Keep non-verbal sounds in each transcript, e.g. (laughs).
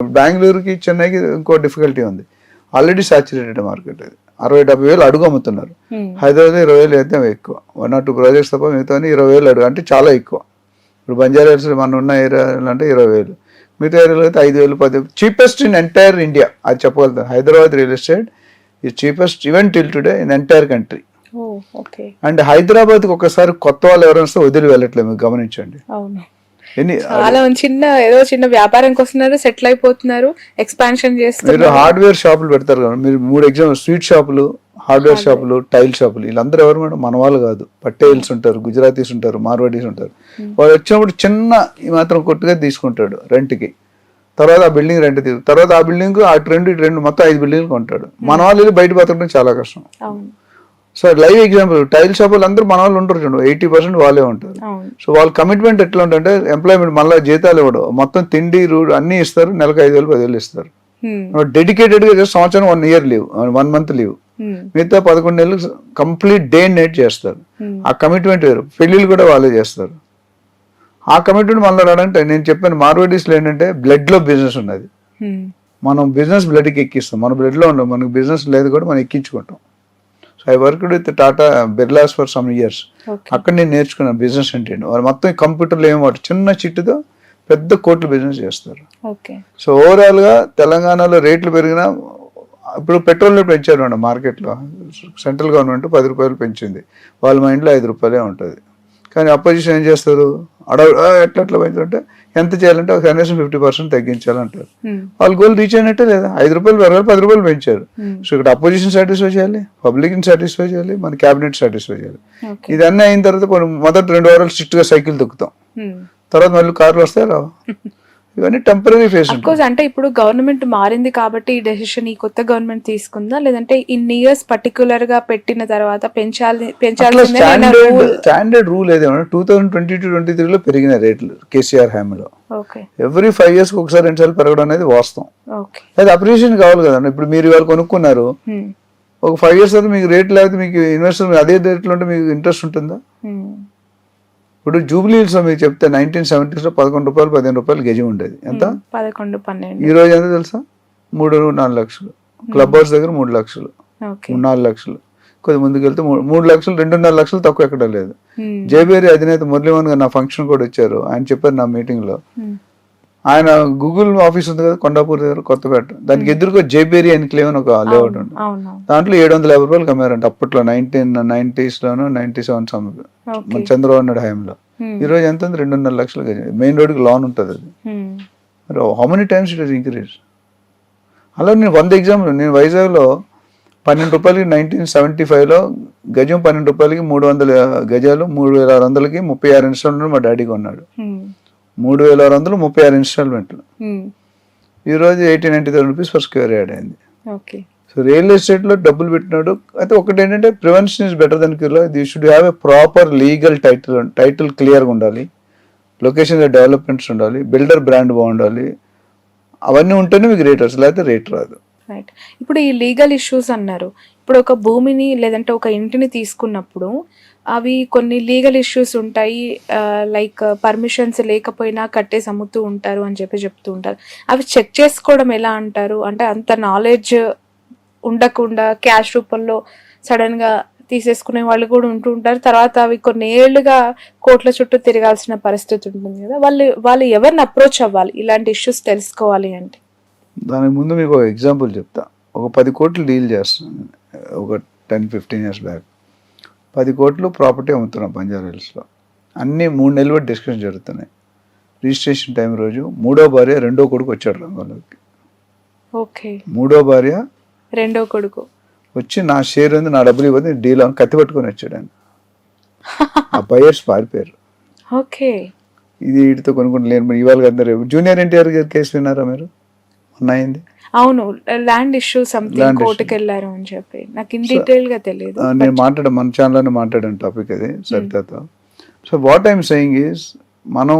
బెంగళూరుకి చెన్నైకి ఇంకో డిఫికల్టీ ఉంది. ఆల్రెడీ సాచురేటెడ్ మార్కెట్ అది అరవై డెబ్బై వేలు అడుగు అమ్ముతున్నారు. Hmm. హైదరాబాద్ ఇరవై వేలు అయితే ఎక్కువ. వన్ ఆర్ టూ ప్రాజెక్ట్స్ తప్ప మిగతా ఇరవై వేలు అడుగు. అంటే చాలా ఎక్కువ. ఇప్పుడు బంజారా హిల్స్ మన ఉన్న ఏరియాలు అంటే ఇరవై వేలు. మిగతా ఏరియాలో అయితే ఐదు వేలు పది చీపెస్ట్ ఇన్ ఎంటైర్ ఇండియా అది చెప్పగలుగుతాను హైదరాబాద్ రియల్ ఎస్టేట్ ఈ cheapest even till today in entire country and హైదరాబాద్కి ఒకసారి కొత్త వాళ్ళు ఎవరైనా వదిలి వెళ్ళట్లేదు. మీరు గమనించండి. అవును. ఎన్ని చాలా చిన్న ఏదో చిన్న వ్యాపారంకి వస్తున్నారు సెటిల్ అయిపోతున్నారు ఎక్స్పాన్షన్ మీరు చేస్తున్నారు హార్డ్వేర్ షాపులు పెడతారు కదా మీరు మూడు ఎగ్జామ్ స్వీట్ షాపులు హార్డ్వేర్ షాపులు టైల్ షాపులు వీళ్ళందరూ ఎవరు మేడం? మన వాళ్ళు కాదు. పటేల్స్ ఉంటారు గుజరాతీస్ ఉంటారు మార్వాడీస్ ఉంటారు. వాళ్ళు వచ్చినప్పుడు చిన్న ఈ మాత్రం కొట్టుగా తీసుకుంటాడు రెంట్కి. తర్వాత ఆ బిల్డింగ్ రెంట్ తీరు తర్వాత ఆ బిల్డింగ్ ఆ రెండు ఇటు రెండు మొత్తం ఐదు బిల్డింగ్లు కొంటాడు. మన వాళ్ళు బయట బతకడం చాలా కష్టం. అవును. సో లైవ్ ఎగ్జాంపుల్ టైల్ షాపులు అందరూ మన వాళ్ళు ఉంటారు చూడండి ఎయిటీ పర్సెంట్ వాళ్ళే ఉంటారు. సో వాళ్ళ కమిట్మెంట్ ఎట్లా ఉంటుందంటే ఎంప్లాయ్మెంట్ మళ్ళీ జీతాలు ఇవ్వడం. మొత్తం తిండి రూడ్ అన్నీ ఇస్తారు నెలకు ఐదు వేలు పదివేలు ఇస్తారు. డెడికేటెడ్గా just సంవత్సరం one year leave one month leave. మిగతా పదకొండు నెలలు కంప్లీట్ డే నైట్ చేస్తారు. ఆ కమిట్మెంట్ వేరు. పెళ్ళిళ్ళు కూడా వాళ్ళే చేస్తారు. ఆ కమిట్మెంట్ మళ్ళీ రాడంటే నేను చెప్పాను మార్వడీస్లో ఏంటంటే బ్లడ్లో బిజినెస్ ఉన్నది. మనం బిజినెస్ బ్లడ్కి ఎక్కిస్తాం. మన blood లో ఉండవు మనకు బిజినెస్ లేదు కూడా మనం ఎక్కించుకుంటాం. I work with Tata Birlas for some years అక్కడ నేను నేర్చుకున్నాను బిజినెస్ అంటే. వాళ్ళు మొత్తం కంప్యూటర్లో ఏం వాడు చిన్న చిట్టుతో పెద్ద కోట్లు బిజినెస్ చేస్తారు. ఓకే సో ఓవరాల్గా తెలంగాణలో రేట్లు పెరిగినా ఇప్పుడు పెట్రోల్ పెంచారు మేడం మార్కెట్లో సెంట్రల్ గవర్నమెంట్ పది రూపాయలు పెంచింది. వాళ్ళ మైండ్లో ఐదు రూపాయలే ఉంటుంది. కానీ అపోజిషన్ ఏం చేస్తారు? అడవ "ఆ, ఎట్లా ఎట్లా పెంచుంటే ఎంత చేయాలంటే ఒక కనీసం ఫిఫ్టీ పర్సెంట్ తగ్గించాలంటారు. Hmm. వాళ్ళ గోల్ రీచ్ అయినట్టే లేదా? ఐదు రూపాయలు పెరగాలి పది రూపాయలు పెంచారు. Hmm. సో ఇక్కడ అపోజిషన్ సాటిస్ఫై చేయాలి పబ్లిక్ సాటిస్ఫై చేయాలి మన క్యాబినెట్ సాటిస్ఫై చేయాలి. ఇదన్నీ అయిన తర్వాత కొన్ని మొదటి రెండు వారాలు స్ట్రిక్ట్గా సైకిల్ తొక్కుతాం. Hmm. తర్వాత మళ్ళీ కార్లు వస్తాయి రావు? (laughs) ఇవన్నీ టెంపరీ ఫేస్ కోర్స్ అంటే ఇప్పుడు గవర్నమెంట్ మారింది కాబట్టి ఈ డెసిషన్ ఈ కొత్త గవర్నమెంట్ తీసుకుందా? లేదంటే ఇన్ని ఇయర్స్ పర్టికులర్గా పెట్టిన తర్వాత పెంచాలి పెంచాల్సిందే standard rule ఏదేమన్నా two thousand twenty two twenty త్రీలో పెరిగిన రేట్లు కేసీఆర్ హ్యామ్లో ఓకే ఎవ్రీ ఫైవ్ ఇయర్స్ ఒకసారి రెండు సార్లు పెరగడం అనేది వాస్తవం. అది అప్రిషియేషన్ కావాలి కదండి ఇప్పుడు మీరు ఇవాళ కొనుక్కున్నారు. Hmm. ఒక ఫైవ్ ఇయర్స్ తర్వాత మీకు రేట్ లేకపోతే మీకు ఇన్వెస్టర్ అదే రేట్లో ఉంటే మీకు ఇంట్రెస్ట్ ఉంటుందా? Hmm. ఇప్పుడు జూబ్లీ హిల్స్లో మీకు చెప్తే నైన్టీన్ సెవెంటీస్లో పదకొండు రూపాయలు పదిహేను రూపాయలు గజం ఉండేది. ఎంత? పదకొండు పన్నెండు. ఈ రోజు ఎంత తెలుసా? మూడు నాలుగు లక్షలు. క్లబ్ హౌస్ దగ్గర మూడు లక్షలు. నాలుగు లక్షలు. కొద్ది ముందుకు వెళ్తే మూడు లక్షలు రెండున్నర లక్షలు తక్కువ ఎక్కడ లేదు. జేబేరి అధినేత మురళీమోహన్ గారు నా ఫంక్షన్ కూడా వచ్చారు. ఆయన చెప్పారు నా మీటింగ్లో Hmm. ఆయన గూగుల్ ఆఫీస్ ఉంది కదా కొండాపూర్ దగ్గర కొత్తపేట. దానికి ఎదురుగా జేబేరి ఎన్క్లేవ్ అని ఒక లేఅవుట్ ఉంది దాంట్లో ఏడు వందల యాభై రూపాయలు కమ్మారంట. అప్పట్లో నైన్టీన్ నైన్టీస్ లోను నైన్టీ సెవెన్ సమ్ ఓకే. మన చంద్రబాబు నాయుడు హయాంలో. ఈ రోజు ఎంత ఉంది? రెండున్నర లక్షలు మెయిన్ రోడ్కి లోన్ ఉంటుంది అది. మరి how many times it is increase అలా నేను వంద ఎగ్జాంపుల్ నేను వైజాగ్లో పన్నెండు రూపాయలకి నైన్టీన్ సెవెంటీ ఫైవ్లో గజం పన్నెండు రూపాయలకి మూడు వందల గజాలు మూడు వేల ఆరు వందలకి ముప్పై ఆరు ఇన్స్టాల్మెంట్ మా డాడీ కొన్నాడు. మూడు వేల ఆరు వందలు ముప్పై ఆరు ఇన్స్టాల్మెంట్లు. Hmm. ఈ రోజు eighty ninety thousand rupees for square yard అయింది. ఓకే. సో రియల్ ఎస్టేట్లో డబ్బులు పెట్టినాడు అయితే ఒకటి ఏంటంటే prevention is better than cure the should have a proper legal title title క్లియర్గా ఉండాలి లొకేషన్ డెవలప్మెంట్స్ ఉండాలి బిల్డర్ బ్రాండ్ బాగుండాలి అవన్నీ ఉంటేనే మీకు రేట్ వస్తుంది లేకపోతే రేట్ రాదు. రైట్. ఇప్పుడు ఈ లీగల్ ఇష్యూస్ అన్నారు. ఇప్పుడు ఒక భూమిని లేదంటే ఒక ఇంటిని తీసుకున్నప్పుడు అవి కొన్ని లీగల్ ఇష్యూస్ ఉంటాయి లైక్ పర్మిషన్స్ uh, లేకపోయినా కట్టేసి అమ్ముతూ ఉంటారు అని చెప్పి చెప్తూ ఉంటారు. అవి చెక్ చేసుకోవడం ఎలా అంటారు? అంటే అంత నాలెడ్జ్ ఉండకుండా క్యాష్ రూపంలో సడన్గా తీసేసుకునే వాళ్ళు కూడా ఉంటూ ఉంటారు. తర్వాత అవి కొన్ని ఏళ్ళుగా కోట్ల చుట్టూ తిరగాల్సిన పరిస్థితి ఉంటుంది కదా. వాళ్ళు వాళ్ళు ఎవరిని అప్రోచ్ అవ్వాలి? ఇలాంటి ఇష్యూస్ తెలుసుకోవాలి అంటే. దానికి ముందు మీకు ఒక ఎగ్జాంపుల్ చెప్తా. ఒక పది కోట్లు డీల్ చేస్తాను ఒక టెన్ ఫిఫ్టీన్ ఇయర్స్ బ్యాక్ పది కోట్లు ప్రాపర్టీ అమ్ముతున్నాం బంజారా హిల్స్లో. అన్నీ మూడు నెలలు బట్టి డిస్కషన్ జరుగుతున్నాయి. రిజిస్ట్రేషన్ టైం రోజు మూడో భార్య రెండో కొడుకు వచ్చాడు రంగంలోకి. ఓకే. మూడో భార్య రెండో కొడుకు. వచ్చి నా షేర్ ఉంది నా డబ్బులు ఇవ్వదు డీల్ అని కత్తి పట్టుకొని వచ్చాడు ఆయన. ఆ బయర్స్ పారిపోయారు. ఓకే. ఇది వీటితో కొనుక్కుంటూ లేను ఇవాళ కదా రేపు జూనియర్ ఎన్టీఆర్ గారి కేసు విన్నారా మీరు? మొన్న అయింది అవును ల్యాండ్ ఇష్యూ సంథింగ్ కోర్టుకి వెళ్ళారు అని చెప్పి. నాకు ఇన్ డీటెయిల్గా తెలియదు నేను మాట్లాడ మన ఛానల్లోనే మాట్లాడాను టాపిక్ అది సరితతో. So what I'm saying is మనం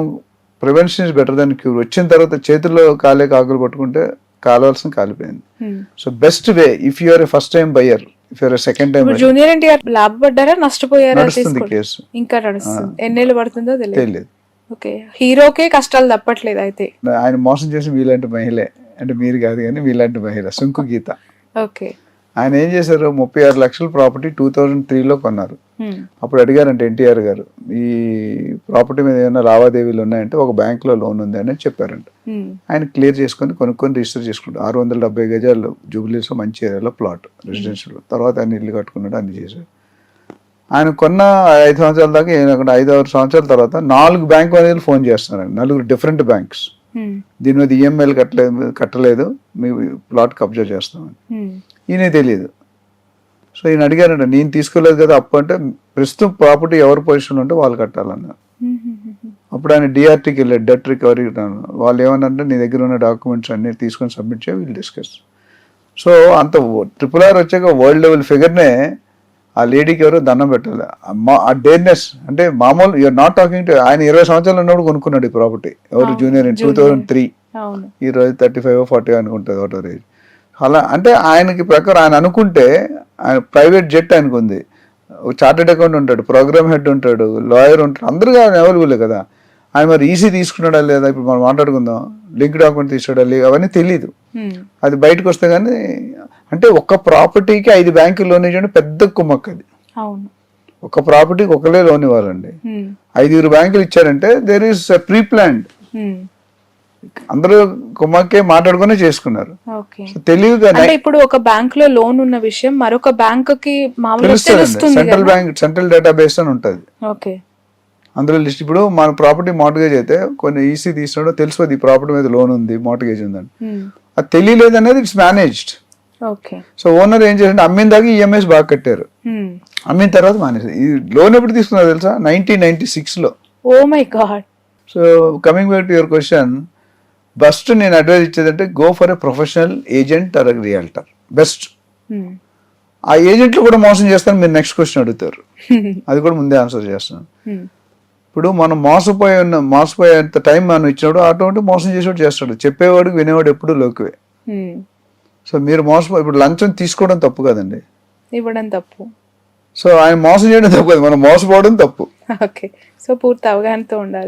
prevention is better than cure వచ్చిన తర్వాత చేతుల్లో కాలే కాకులు పట్టుకుంటే కాలవలసిన కాలిపోయింది. So best way if you're first time buyer if you're second time junior NTR లాభపడ్డారా నష్టపోయారా నడుస్తుంది కేసు ఇంకా నడుస్తుంది. ఎన్నేళ్ళు పడుతుందో తెలియదు తెలియదు ఓకే. హీరోకే కష్టాలు తప్పట్లేదు అయితే. ఆయన మోసం చేసి వీలంటే మహిళే. అంటే మీరు కాదు కానీ మీలాంటి మహిళ సుంకు గీత. ఓకే. ఆయన ఏం చేశారు? ముప్పై ఆరు లక్షల ప్రాపర్టీ టూ థౌజండ్ త్రీలో కొన్నారు. అప్పుడు అడిగారంటే ఎన్టీఆర్ గారు ఈ ప్రాపర్టీ మీద ఏమైనా లావాదేవీలు ఉన్నాయంటే ఒక బ్యాంక్లో లోన్ ఉంది అని చెప్పారంట. ఆయన క్లియర్ చేసుకొని కొనుక్కొని రిజిస్టర్ చేసుకుంటారు. ఆరు వందల డెబ్బై గజాలు జూబ్లీస్లో మంచి ఏరియాలో ప్లాట్ రెసిడెన్షియల్. తర్వాత ఆయన ఇల్లు కట్టుకున్నాడు అన్ని చేశారు. ఆయన కొన్న ఐదు సంవత్సరాల దాకా ఐదు ఆరు సంవత్సరాల తర్వాత నాలుగు బ్యాంక్ మేనేజర్లు ఫోన్ చేస్తున్నారు నలుగురు డిఫరెంట్ బ్యాంక్స్. దీని మీద ఈఎంఐలు కట్టలేదు కట్టలేదు. మీ ప్లాట్ కబ్జా చేస్తామని. ఉమ్, ఈయన తెలియదు. సో ఈయన అడిగారంట నేను తీసుకోలేదు కదా అప్పు అంటే ప్రస్తుతం ప్రాపర్టీ ఎవరి పొజిషన్లో ఉంటే వాళ్ళు కట్టాలన్నారు. ఉమ్, అప్పుడు ఆయన డిఆర్టీకి వెళ్ళాడు డెట్ రికవరీ వాళ్ళు ఏమన్నారంటే నీ దగ్గర ఉన్న డాక్యుమెంట్స్ అన్ని తీసుకొని సబ్మిట్ చేయ వీళ్ళు డిస్కస్. సో అంత ట్రిపుల్ ఆర్ వచ్చాక వరల్డ్ లెవెల్ ఫిగర్నే ఆ లేడీకి ఎవరో దండం పెట్టాలి. ఆ డేర్నెస్ అంటే మామూలు యూఆర్ నాట్ టాకింగ్ టు ఆయన ఇరవై సంవత్సరాలు ఉన్నప్పుడు కొనుక్కున్నాడు ఈ ప్రాపర్టీ. ఎవరు junior in two thousand three ఈ రోజు థర్టీ ఫైవ్ ఫార్టీ అనుకుంటుంది ఒకటో రేజ్ అలా అంటే ఆయనకి ప్రకారం ఆయన అనుకుంటే ఆయన ప్రైవేట్ జెట్ ఆయనకు ఉంది. చార్టెడ్ అకౌంట్ ఉంటాడు ప్రోగ్రామ్ హెడ్ ఉంటాడు లాయర్ ఉంటాడు అందరూ అవైలబుల్ కదా. ఆయన మరి ఈసీ తీసుకున్నాడా లేదా? ఇప్పుడు మనం మాట్లాడుకుందాం. లింక్ డాక్యుమెంట్ లేదు? అవన్నీ తెలియదు ఉమ్, అది బయటకు వస్తే కానీ అంటే ఒక్క ప్రాపర్టీకి ఐదు బ్యాంకులు లోన్ ఇవ్వడం పెద్ద కుమ్మక్క అది. ఒక ప్రాపర్టీకి ఒకలే లోన్ ఇవ్వాలండి. ఐదుగురు బ్యాంకులు ఇచ్చారంటే దేర్ ఈస్ ప్రీ ప్లాన్డ్ అందరూ కుమ్మక్కే మాట్లాడుకునే చేసుకున్నారు. అంటే ఇప్పుడు ఒక బ్యాంక్లో లోన్ ఉన్న విషయం మరొక బ్యాంక్కి సెంట్రల్ బ్యాంక్ సెంట్రల్ డేటాబేస్ అని ఉంటుంది. ఓకే. అందులో లిస్ట్ ఇప్పుడు మన ప్రాపర్టీ మార్టగేజ్ అయితే కొన్ని ఈసీ తీసినాడో తెలిసిపోద్ది ఈ ప్రాపర్టీ మీద లోన్ ఉంది మార్టగేజ్ ఉందని. అది తెలియలేదు అనేది ఇట్స్ మేనేజ్డ్ సో ఓనర్ ఏం చేశారంటే అమ్మిన దాకా ఈఎంఐస్ బాగా కట్టారు. ఉమ్, అమ్మిన తర్వాత మానేసారు ఈ లోన్ ఎప్పుడు తీసుకున్నారు తెలుసా? నైన్టీన్ నైన్టీ సిక్స్లో ఓ my god. So coming back to your question best నేను advise ఇచ్చేదంటే go for a professional agent or realtor. Best. Um, ఆ ఏజెంట్లు కూడా మోసం చేస్తాను మీరు నెక్స్ట్ క్వశ్చన్ అడుగుతారు. (laughs) అది కూడా ముందే ఆన్సర్ చేస్తున్నాను ఉమ్, ఇప్పుడు మనం మోసపోయి ఉన్న మోసపోయేంత టైం మనం ఇచ్చినప్పుడు ఆటోమేటిక్ మోసం చేసేవాడు చేస్తాడు. చెప్పేవాడు వినేవాడు ఎప్పుడు లోకువే. సో మీరు మోసపో ఇప్పుడు లంచం తీసుకోవడం తప్పు కదండి. ఇవ్వడం తప్పు. సో ఆయన మోసం చేయడం తప్పు కదా మనం మోసపోవడం తప్పు. (laughs) ఓకే. సో పూర్తి అవగాహనతో ఉండాలి.